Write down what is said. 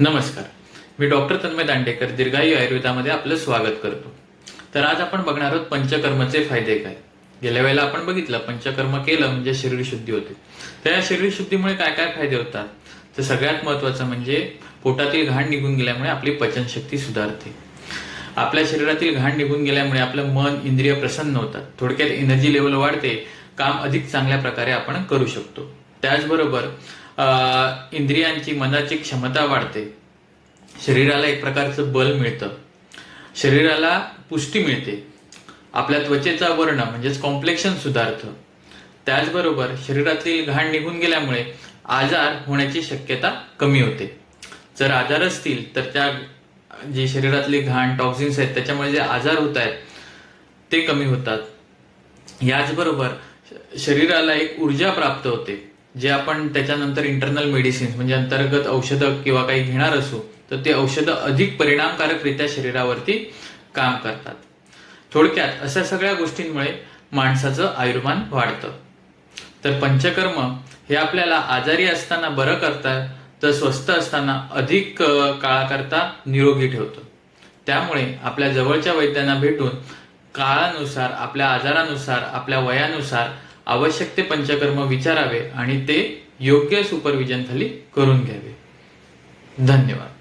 नमस्कार. मी डॉक्टर तन्मय दांडेकर दीर्घायू आयुर्वेदामध्ये आपलं स्वागत करतो. तर आज आपण बघणार आहोत पंचकर्मचे फायदे काय? गेल्या वेळेला आपण बघितलं पंचकर्म केलं म्हणजे शरीर शुद्धी होते. तर या शरीर शुद्धीमुळे काय काय फायदे होतात? तर सगळ्यात महत्वाचं म्हणजे पोटातील घाण निघून गेल्यामुळे आपली पचनशक्ती सुधारते. आपल्या शरीरातील घाण निघून गेल्यामुळे आपलं मन इंद्रिय प्रसन्न होतात. थोडक्यात एनर्जी लेवल वाढते. काम अधिक चांगल्या प्रकारे आपण करू शकतो. त्याचबरोबर इंद्रियांची मनाची क्षमता वाढते. शरीराला एक प्रकारचं बल मिळतं. शरीराला पुष्टी मिळते. आपल्या त्वचेचा वर्ण म्हणजेच कॉम्प्लेक्शन सुधारतं. त्याचबरोबर शरीरातील घाण निघून गेल्यामुळे आजार होण्याची शक्यता कमी होते. जर आजार असतील तर त्या जे शरीरातली घाण टॉक्सिन्स आहेत त्याच्यामुळे जे आजार होत आहेत ते कमी होतात. याचबरोबर शरीराला एक ऊर्जा प्राप्त होते. जे आपण त्याच्यानंतर इंटरनल मेडिसिन्स म्हणजे अंतर्गत औषधं किंवा काही घेणार असू तर ते औषधं अधिक परिणामकारकरित्या शरीरावरती काम करतात. थोडक्यात अशा सगळ्या गोष्टींमुळे माणसाचं आयुर्मान वाढतं. तर पंचकर्म हे आपल्याला आजारी असताना बरं करतात तर स्वस्थ असताना अधिक काळाकरता निरोगी ठेवतं. त्यामुळे आपल्या जवळच्या वैद्यांना भेटून काळानुसार आपल्या आजारानुसार आपल्या वयानुसार आवश्यक ते पंचकर्म विचारावे आणि ते योग्य सुपरविजन खाली करून घ्यावे. धन्यवाद.